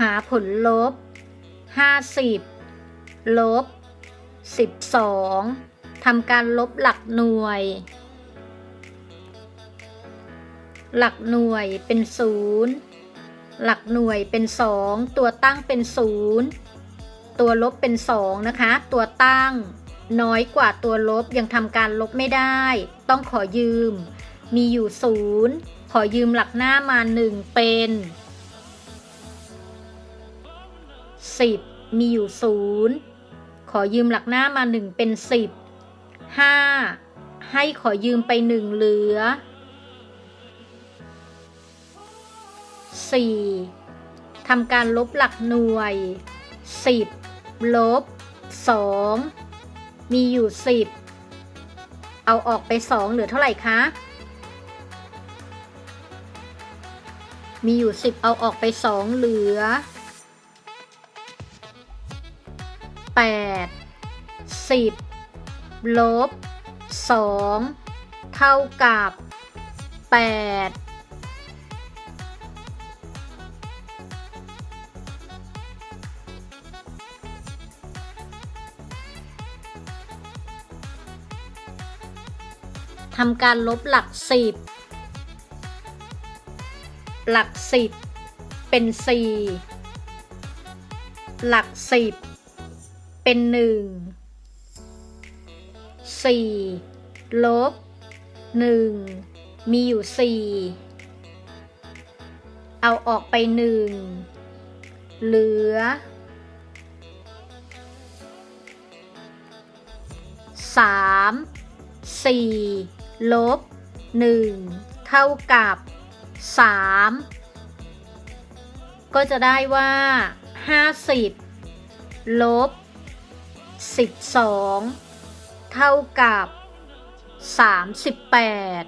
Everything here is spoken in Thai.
หาผลลบ 50 ลบ 12ทำการลบหลักหน่วย หลักหน่วยเป็น0หลักหน่วยเป็น 2 ตัวตั้งเป็น 0 ตัวลบเป็น 2 นะคะ ตัวตั้ง น้อยกว่าตัวลบยังทำการลบไม่ได้ ต้องขอยืม มีอยู่ 0 ขอยืมหลักหน้ามา 1 เป็น 10มีอยู่0ขอยืมหลักหน้ามา1เป็น10 5ให้ขอยืมไป1เหลือ 4. ทำการลบหลักหน่วย10ลบ2มีอยู่10เอาออกไป2เหลือเท่าไหร่คะ มีอยู่10เอาออกไป2เหลือ 8 10ลบ2เท่ากับ8ทำการลบหลักสิบหลักสิบเป็นสี่หลักสิบ เป็นหนึ่งสี่ลบหนึ่งมีอยู่สี่เอาออกไปหนึ่งเหลือสามสี่ลบหนึ่งเท่ากับสามก็จะได้ว่าห้าสิบลบ สิบสองเท่ากับสามสิบแปด